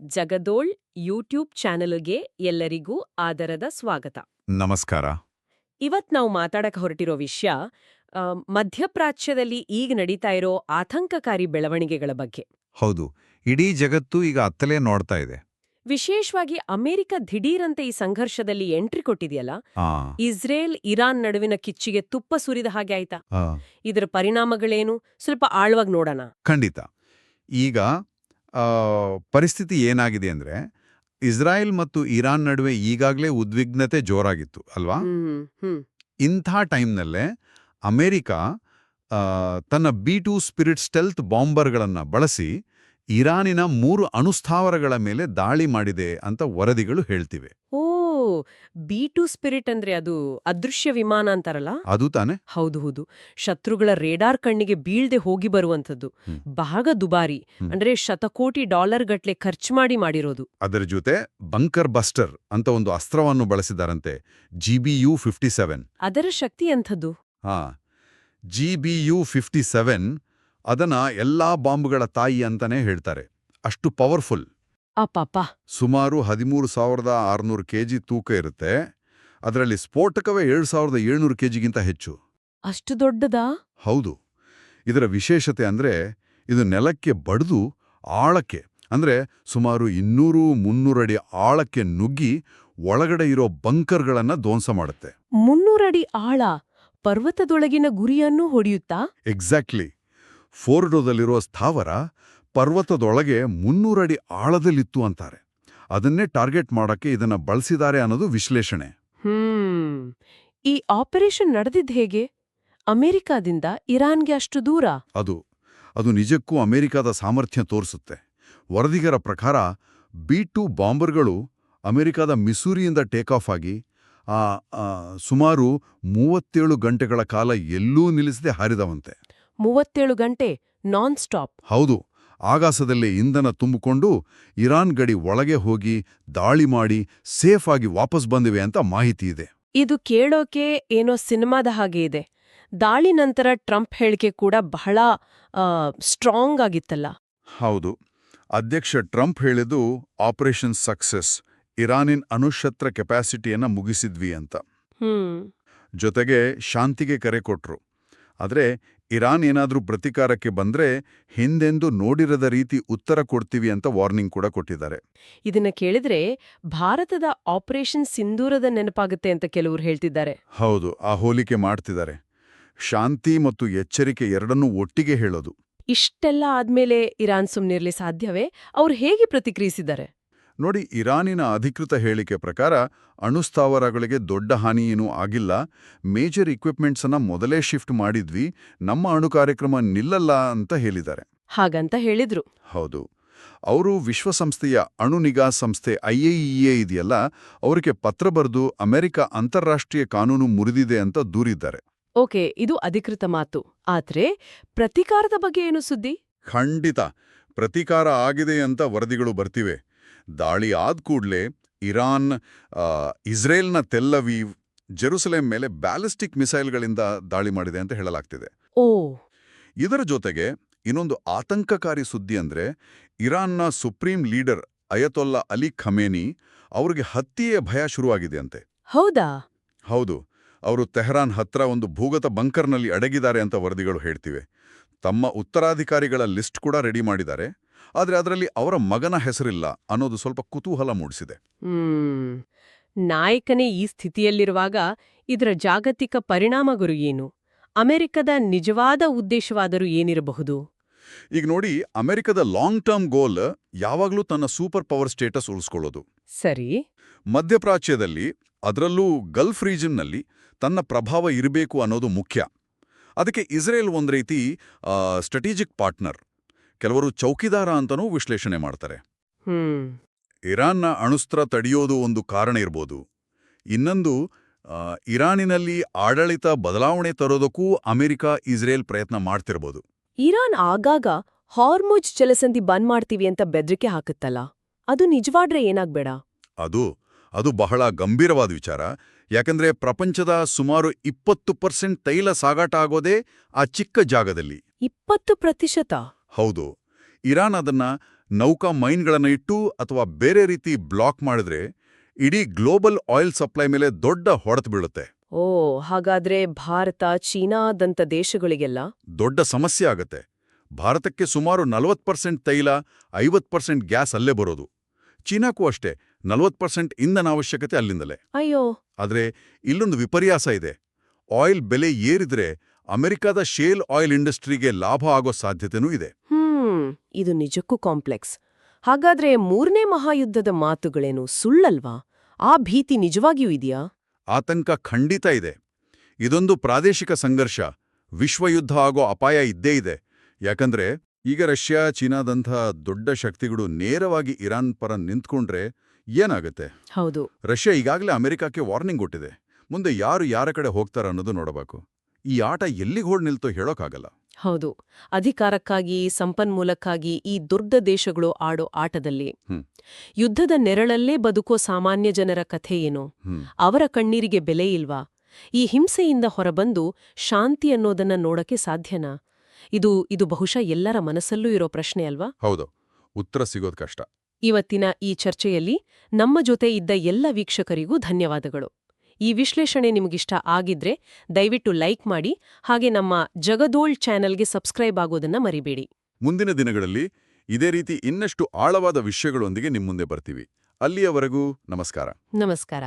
ಜಗದೋಳ್ YouTube ಚಾನೆಲ್ಗೆ ಎಲ್ಲರಿಗೂ ಆದರದ ಸ್ವಾಗತ. ನಮಸ್ಕಾರ. ಇವತ್ ನಾವು ಮಾತಾಡಕ ಹೊರಟಿರೋ ವಿಷಯ ಮಧ್ಯಪ್ರಾಚ್ಯದಲ್ಲಿ ಈಗ ನಡೀತಾ ಇರೋ ಆತಂಕಕಾರಿ ಬೆಳವಣಿಗೆಗಳ ಬಗ್ಗೆ. ಹೌದು. ಇಡೀ ಜಗತ್ತು ಈಗ ಅತ್ತಲೇ ನೋಡ್ತಾ ಇದೆ. ವಿಶೇಷವಾಗಿ ಅಮೆರಿಕ ದಿಢೀರಂತೆ ಈ ಸಂಘರ್ಷದಲ್ಲಿ ಎಂಟ್ರಿ ಕೊಟ್ಟಿದೆಯಲ್ಲ? ಇಸ್ರೇಲ್ ಇರಾನ್ ನಡುವಿನ ಕಿಚ್ಚಿಗೆ ತುಪ್ಪ ಸುರಿದ ಹಾಗೆ ಆಯ್ತಾ? ಇದರ ಪರಿಣಾಮಗಳೇನು? ಸ್ವಲ್ಪ ಆಳವಾಗಿ ನೋಡೋಣ. ಖಂಡಿತ. ಈಗ ಪರಿಸ್ಥಿತಿ ಏನಾಗಿದೆ ಅಂದ್ರೆ ಇಸ್ರಾಯೇಲ್ ಮತ್ತು ಇರಾನ್ ನಡುವೆ ಈಗಾಗಲೇ ಉದ್ವಿಗ್ನತೆ ಜೋರಾಗಿತ್ತು ಅಲ್ವಾ? ಇಂಥ ಟೈಮ್ನಲ್ಲೇ ಅಮೆರಿಕ ತನ್ನ ಬಿ ಟು ಸ್ಪಿರಿಟ್ ಸ್ಟೆಲ್ತ್ ಬಾಂಬರ್ಗಳನ್ನು ಬಳಸಿ ಇರಾನಿನ ಮೂರು ಅಣುಸ್ಥಾವರಗಳ ಮೇಲೆ ದಾಳಿ ಮಾಡಿದೆ ಅಂತ ವರದಿಗಳು ಹೇಳ್ತಿವೆ. ಓ ಬಿ ಟು ಸ್ಪಿರಿಟ್ ಅಂದ್ರೆ ಅದು ಅದೃಶ್ಯ ವಿಮಾನ ಅಂತಾರಲ್ಲ? ಅದು ತಾನೆ. ಹೌದು ಹೌದು. ಶತ್ರುಗಳ ರೇಡಾರ್ ಕಣ್ಣಿಗೆ ಬೀಳ್ದೆ ಹೋಗಿ ಬರುವಂಥದ್ದು. ಭಾಗ ದುಬಾರಿ. ಅಂದ್ರೆ ಶತಕೋಟಿ ಡಾಲರ್ ಗಟ್ಲೆ ಖರ್ಚು ಮಾಡಿ ಮಾಡಿರೋದು. ಅದರ ಜೊತೆ ಬಂಕರ್ ಬಸ್ಟರ್ ಅಂತ ಒಂದು ಅಸ್ತ್ರವನ್ನು ಬಳಸಿದಾರಂತೆ. G B U fifty seven. ಅದರ ಶಕ್ತಿ ಎಂಥದ್ದು? ಹಾ. G B U fifty seven ಅದನ್ನ ಎಲ್ಲಾ ಬಾಂಬ್ಗಳ ತಾಯಿ ಅಂತಾನೆ ಹೇಳ್ತಾರೆ. ಅಷ್ಟು ಪವರ್ಫುಲ್. ಅಪ್ಪಾಪ ಸುಮಾರು ಹದಿಮೂರು ಸಾವಿರದ ಆರುನೂರು ಕೆಜಿ ತೂಕ ಇರುತ್ತೆ. ಅದರಲ್ಲಿ ಸ್ಫೋಟಕವೇ ಏಳು ಸಾವಿರದ ಏಳ್ನೂರು ಕೆಜಿಗಿಂತ ಹೆಚ್ಚು. ಅಷ್ಟು ದೊಡ್ಡದಾ? ಹೌದು. ಇದರ ವಿಶೇಷತೆ ಅಂದ್ರೆ ಇದು ನೆಲಕ್ಕೆ ಬಡಿದು ಆಳಕ್ಕೆ ಅಂದ್ರೆ ಸುಮಾರು ಇನ್ನೂರು ಮುನ್ನೂರಡಿ ಆಳಕ್ಕೆ ನುಗ್ಗಿ ಒಳಗಡೆ ಇರೋ ಬಂಕರ್ಗಳನ್ನ ಧ್ವಂಸ ಮಾಡುತ್ತೆ. ಮುನ್ನೂರಡಿ ಆಳ ಪರ್ವತದೊಳಗಿನ ಗುರಿಯನ್ನು ಹೊಡೆಯುತ್ತಾ? ಎಕ್ಸಾಕ್ಟ್ಲಿ ಫೋರ್ಡೋದಲ್ಲಿರುವ ಸ್ಥಾವರ ಪರ್ವತದೊಳಗೆ ಮುನ್ನೂರಡಿ ಆಳದಲ್ಲಿತ್ತು ಅಂತಾರೆ. ಅದನ್ನೇ ಟಾರ್ಗೆಟ್ ಮಾಡಕ್ಕೆ ಇದನ್ನ ಬಳಸಿದ್ದಾರೆ ಅನ್ನೋದು ವಿಶ್ಲೇಷಣೆ. ಹ್ಮ್. ಈ ಆಪರೇಷನ್ ನಡೆದಿದ್ದ ಹೇಗೆ? ಅಮೆರಿಕಾದಿಂದ ಇರಾನ್ಗೆ ಅಷ್ಟು ದೂರ? ಅದು ಅದು ನಿಜಕ್ಕೂ ಅಮೆರಿಕದ ಸಾಮರ್ಥ್ಯ ತೋರಿಸುತ್ತೆ. ವರದಿಗರ ಪ್ರಕಾರ ಬಿ ಟು ಬಾಂಬರ್ಗಳು ಅಮೆರಿಕದ ಮಿಸೂರಿಯಿಂದ ಟೇಕ್ ಆಫ್ ಆಗಿ ಸುಮಾರು ಮೂವತ್ತೇಳು ಗಂಟೆಗಳ ಕಾಲ ಎಲ್ಲೂ ನಿಲ್ಲಿಸದೆ ಹಾರಿದವಂತೆ. ಮೂವತ್ತೇಳು ಗಂಟೆ ನಾನ್ ಸ್ಟಾಪ್. ಹೌದು. ಆಗಾಸದಲ್ಲಿ ಇಂಧನ ತುಂಬಿಕೊಂಡು ಇರಾನ್ ಗಡಿ ಒಳಗೆ ಹೋಗಿ ದಾಳಿ ಮಾಡಿ ಸೇಫ್ ಆಗಿ ವಾಪಸ್ ಬಂದಿವೆ ಅಂತ ಮಾಹಿತಿ ಇದೆ. ಇದು ಕೇಳೋಕೆ ಏನೋ ಸಿನಿಮಾದ ಹಾಗೆ ಇದೆ. ದಾಳಿ ನಂತರ ಟ್ರಂಪ್ ಹೇಳಿಕೆ ಕೂಡ ಬಹಳ ಸ್ಟ್ರಾಂಗ್ ಆಗಿತ್ತಲ್ಲ. ಹೌದು. ಅಧ್ಯಕ್ಷ ಟ್ರಂಪ್ ಹೇಳಿದ್ದು ಆಪರೇಷನ್ ಸಕ್ಸೆಸ್ ಇರಾನಿನ್ ಅಣುಶಸ್ತ್ರ ಕೆಪಾಸಿಟಿಯನ್ನ ಮುಗಿಸಿದ್ವಿ ಅಂತ. ಜೊತೆಗೆ ಶಾಂತಿಗೆ ಕರೆ ಕೊಟ್ರು. ಆದರೆ ಇರಾನ್ ಏನಾದರೂ ಪ್ರತಿಕಾರಕ್ಕೆ ಬಂದ್ರೆ ಹಿಂದೆಂದು ನೋಡಿರದ ರೀತಿ ಉತ್ತರ ಕೊಡ್ತೀವಿ ಅಂತ ವಾರ್ನಿಂಗ್ ಕೂಡ ಕೊಟ್ಟಿದ್ದಾರೆ. ಇದನ್ನ ಕೇಳಿದ್ರೆ ಭಾರತದ ಆಪರೇಷನ್ ಸಿಂಧೂರದ ನೆನಪಾಗುತ್ತೆ ಅಂತ ಕೆಲವರು ಹೇಳ್ತಿದ್ದಾರೆ. ಹೌದು ಆ ಹೋಲಿಕೆ ಮಾಡ್ತಿದ್ದಾರೆ. ಶಾಂತಿ ಮತ್ತು ಎಚ್ಚರಿಕೆ ಎರಡನ್ನೂ ಒಟ್ಟಿಗೆ ಹೇಳೋದು. ಇಷ್ಟೆಲ್ಲ ಆದ್ಮೇಲೆ ಇರಾನ್ ಸುಮ್ನಿರ್ಲಿ ಸಾಧ್ಯವೇ? ಅವ್ರು ಹೇಗೆ ಪ್ರತಿಕ್ರಿಯಿಸಿದ್ದಾರೆ? ನೋಡಿ ಇರಾನಿನ ಅಧಿಕೃತ ಹೇಳಿಕೆ ಪ್ರಕಾರ ಅಣುಸ್ಥಾವರಗಳಿಗೆ ದೊಡ್ಡ ಹಾನಿಯೇನೂ ಆಗಿಲ್ಲ. ಮೇಜರ್ ಇಕ್ವಿಪ್ಮೆಂಟ್ಸನ್ನು ಅನ್ನ ಮೊದಲೇ ಶಿಫ್ಟ್ ಮಾಡಿದ್ವಿ. ನಮ್ಮ ಅಣು ಕಾರ್ಯಕ್ರಮ ನಿಲ್ಲಲ್ಲ ಅಂತ ಹೇಳಿದ್ದಾರೆ. ಹಾಗಂತ ಹೇಳಿದ್ರು. ಹೌದು. ಅವರು ವಿಶ್ವಸಂಸ್ಥೆಯ ಅಣು ನಿಗಾ ಸಂಸ್ಥೆ ಐಎಇಎ ಇದೆಯಲ್ಲ ಅವರಿಗೆ ಪತ್ರ ಬರೆದು ಅಮೆರಿಕ ಅಂತಾರಾಷ್ಟ್ರೀಯ ಕಾನೂನು ಮುರಿದಿದೆ ಅಂತ ದೂರಿದ್ದಾರೆ. ಓಕೆ ಇದು ಅಧಿಕೃತ ಮಾತು. ಆದ್ರೆ ಪ್ರತಿಕಾರದ ಬಗ್ಗೆ ಏನು ಸುದ್ದಿ? ಖಂಡಿತ. ಪ್ರತೀಕಾರ ಆಗಿದೆ ಅಂತ ವರದಿಗಳು ಬರ್ತಿವೆ. ದಾಳಿ ಆದ ಕೂಡಲೇ ಇರಾನ್ ಇಸ್ರೇಲ್ನ ತೆಲ್ಲವೀವ್ ಜೆರುಸಲೇಂ ಮೇಲೆ ಬ್ಯಾಲಿಸ್ಟಿಕ್ ಮಿಸೈಲ್ಗಳಿಂದ ದಾಳಿ ಮಾಡಿದೆ ಅಂತ ಹೇಳಲಾಗ್ತಿದೆ. ಓ. ಇದರ ಜೊತೆಗೆ ಇನ್ನೊಂದು ಆತಂಕಕಾರಿ ಸುದ್ದಿ ಅಂದ್ರೆ ಇರಾನ್ನ supreme leader Ayatollah Ali Khamenei ಅವ್ರಿಗೆ ಹತ್ಯೆಯ ಭಯ ಶುರುವಾಗಿದೆ ಅಂತೆ. ಹೌದಾ? ಹೌದು. ಅವರು ತೆಹರಾನ್ ಹತ್ರ ಒಂದು ಭೂಗತ ಬಂಕರ್ನಲ್ಲಿ ಅಡಗಿದ್ದಾರೆ ಅಂತ ವರದಿಗಳು ಹೇಳ್ತಿವೆ. ತಮ್ಮ ಉತ್ತರಾಧಿಕಾರಿಗಳ ಲಿಸ್ಟ್ ಕೂಡ ರೆಡಿ ಮಾಡಿದ್ದಾರೆ. ಆದರೆ ಅದರಲ್ಲಿ ಅವರ ಮಗನ ಹೆಸರಿಲ್ಲ ಅನ್ನೋದು ಸ್ವಲ್ಪ ಕುತೂಹಲ ಮೂಡಿಸಿದೆ. ನಾಯಕನೇ ಈ ಸ್ಥಿತಿಯಲ್ಲಿರುವಾಗ ಇದರ ಜಾಗತಿಕ ಪರಿಣಾಮ ಗುರು ಏನು? ಅಮೆರಿಕದ ನಿಜವಾದ ಉದ್ದೇಶವಾದರೂ ಏನಿರಬಹುದು? ಈಗ ನೋಡಿ ಅಮೆರಿಕದ ಲಾಂಗ್ ಟರ್ಮ್ ಗೋಲ್ ಯಾವಾಗಲೂ ತನ್ನ ಸೂಪರ್ ಪವರ್ ಸ್ಟೇಟಸ್ ಉಳಿಸ್ಕೊಳ್ಳೋದು. ಸರಿ. ಮಧ್ಯಪ್ರಾಚ್ಯದಲ್ಲಿ ಅದರಲ್ಲೂ ಗಲ್ಫ್ ರೀಜನ್ನಲ್ಲಿ ತನ್ನ ಪ್ರಭಾವ ಇರಬೇಕು ಅನ್ನೋದು ಮುಖ್ಯ. ಅದಕ್ಕೆ ಇಸ್ರೇಲ್ ಒಂದು ರೀತಿ ಸ್ಟ್ರಾಟಜಿಕ್ ಪಾರ್ಟ್ನರ್. ಕೆಲವರು ಚೌಕಿದಾರ ಅಂತನೂ ವಿಶ್ಲೇಷಣೆ ಮಾಡ್ತಾರೆ. ಇರಾನ್ನ ಅಣುಸ್ತ್ರ ತಡೆಯೋದು ಒಂದು ಕಾರಣ ಇರ್ಬೋದು. ಇನ್ನೊಂದು ಇರಾನಿನಲ್ಲಿ ಆಡಳಿತ ಬದಲಾವಣೆ ತರೋದಕ್ಕೂ ಅಮೆರಿಕ ಇಸ್ರೇಲ್ ಪ್ರಯತ್ನ ಮಾಡ್ತಿರ್ಬೋದು. ಇರಾನ್ ಆಗಾಗ ಹಾರ್ಮೋಜ್ ಜಲಸಂಧಿ ಬಂದ್ ಮಾಡ್ತೀವಿ ಅಂತ ಬೆದರಿಕೆ ಹಾಕುತ್ತಲ್ಲ? ಅದು ನಿಜವಾದ್ರೆ ಏನಾಗ್ಬೇಡ? ಅದು ಅದು ಬಹಳ ಗಂಭೀರವಾದ ವಿಚಾರ. ಯಾಕಂದ್ರೆ ಪ್ರಪಂಚದ ಸುಮಾರು ಇಪ್ಪತ್ತು ಪರ್ಸೆಂಟ್ ತೈಲ ಸಾಗಾಟ ಆಗೋದೇ ಆ ಚಿಕ್ಕ ಜಾಗದಲ್ಲಿ. ಇಪ್ಪತ್ತು ಪ್ರತಿಶತ? ಹೌದು. ಇರಾನ್ ಅದನ್ನ ನೌಕಾ ಮೈನ್ಗಳನ್ನು ಇಟ್ಟು ಅಥವಾ ಬೇರೆ ರೀತಿ ಬ್ಲಾಕ್ ಮಾಡಿದ್ರೆ ಇಡೀ ಗ್ಲೋಬಲ್ ಆಯಿಲ್ ಸಪ್ಲೈ ಮೇಲೆ ದೊಡ್ಡ ಹೊಡೆತ ಬೀಳುತ್ತೆ. ಓ ಹಾಗಾದ್ರೆ ಭಾರತ ಚೀನಾದಂಥ ದೇಶಗಳಿಗೆಲ್ಲ? ದೊಡ್ಡ ಸಮಸ್ಯೆ ಆಗತ್ತೆ. ಭಾರತಕ್ಕೆ ಸುಮಾರು ನಲವತ್ತು ಪರ್ಸೆಂಟ್ ತೈಲ ಐವತ್ತು ಪರ್ಸೆಂಟ್ ಗ್ಯಾಸ್ ಅಲ್ಲೇ ಬರೋದು. ಚೀನಾಕ್ಕೂ ಅಷ್ಟೇ ನಲವತ್ತು ಪರ್ಸೆಂಟ್ ಇಂಧನ ಅವಶ್ಯಕತೆ ಅಲ್ಲಿಂದಲೇ. ಅಯ್ಯೋ. ಆದರೆ ಇಲ್ಲೊಂದು ವಿಪರ್ಯಾಸ ಇದೆ. ಆಯಿಲ್ ಬೆಲೆ ಏರಿದ್ರೆ ಅಮೆರಿಕದ ಶೇಲ್ ಆಯಿಲ್ ಇಂಡಸ್ಟ್ರಿಗೆ ಲಾಭ ಆಗೋ ಸಾಧ್ಯತೆನೂ ಇದೆ. ಹ್ಮ್ ಇದು ನಿಜಕ್ಕೂ ಕಾಂಪ್ಲೆಕ್ಸ್. ಹಾಗಾದ್ರೆ ಮೂರನೇ ಮಹಾಯುದ್ಧದ ಮಾತುಗಳೇನು ಸುಳ್ಳಲ್ವಾ? ಆ ಭೀತಿ ನಿಜವಾಗಿಯೂ ಇದೆಯಾ? ಆತಂಕ ಖಂಡಿತ ಇದೆ. ಇದೊಂದು ಪ್ರಾದೇಶಿಕ ಸಂಘರ್ಷ. ವಿಶ್ವಯುದ್ಧ ಆಗೋ ಅಪಾಯ ಇದ್ದೇ ಇದೆ. ಯಾಕಂದ್ರೆ ಈಗ ರಷ್ಯಾ ಚೀನಾದಂಥ ದೊಡ್ಡ ಶಕ್ತಿಗಳು ನೇರವಾಗಿ ಇರಾನ್ ಪರ ನಿಂತ್ಕೊಂಡ್ರೆ ಏನಾಗುತ್ತೆ? ಹೌದು. ರಷ್ಯಾ ಈಗಾಗಲೇ ಅಮೆರಿಕಕ್ಕೆ ವಾರ್ನಿಂಗ್ ಕೊಟ್ಟಿದೆ. ಮುಂದೆ ಯಾರು ಯಾರ ಕಡೆ ಹೋಗ್ತಾರ ಅನ್ನೋದು ನೋಡಬೇಕು. ಈ ಆಟ ಎಲ್ಲಿಗೆ ಹೋಡ್ ನಿಲ್ತೋ ಹೇಳೋಕ್ಕಾಗಲ್ಲ ಹೌದು. ಅಧಿಕಾರಕ್ಕಾಗಿ ಸಂಪನ್ಮೂಲಕ್ಕಾಗಿ ಈ ದುರ್ದ ದೇಶಗಳು ಆಡೋ ಆಟದಲ್ಲಿ. ಯುದ್ಧದ ನೆರಳಲ್ಲೇ ಬದುಕೋ ಸಾಮಾನ್ಯ ಜನರ ಕಥೆ ಏನು? ಅವರ ಕಣ್ಣೀರಿಗೆ ಬೆಲೆ ಇಲ್ವಾ? ಈ ಹಿಂಸೆಯಿಂದ ಹೊರಬಂದು ಶಾಂತಿ ಅನ್ನೋದನ್ನ ನೋಡಕ್ಕೆ ಸಾಧ್ಯನಾ? ಇದು ಇದು ಬಹುಶಃ ಎಲ್ಲರ ಮನಸ್ಸಲ್ಲೂ ಇರೋ ಪ್ರಶ್ನೆ ಅಲ್ವಾ? ಹೌದು. ಉತ್ತರ ಸಿಗೋದು ಕಷ್ಟ. ಇವತ್ತಿನ ಈ ಚರ್ಚೆಯಲ್ಲಿ ನಮ್ಮ ಜೊತೆ ಇದ್ದ ಎಲ್ಲ ವೀಕ್ಷಕರಿಗೂ ಧನ್ಯವಾದಗಳು. ಈ ವಿಶ್ಲೇಷಣೆ ನಿಮಗಿಷ್ಟ ಆಗಿದ್ರೆ ದಯವಿಟ್ಟು ಲೈಕ್ ಮಾಡಿ ಹಾಗೆ ನಮ್ಮ ಜಗದೋಳ್ ಚಾನೆಲ್ಗೆ ಸಬ್ಸ್ಕ್ರೈಬ್ ಆಗೋದನ್ನ ಮರಿಬೇಡಿ. ಮುಂದಿನ ದಿನಗಳಲ್ಲಿ ಇದೇ ರೀತಿ ಇನ್ನಷ್ಟು ಆಳವಾದ ವಿಷಯಗಳೊಂದಿಗೆ ನಿಮ್ಮುಂದೆ ಬರ್ತೀವಿ. ಅಲ್ಲಿಯವರೆಗೂ ನಮಸ್ಕಾರ. ನಮಸ್ಕಾರ.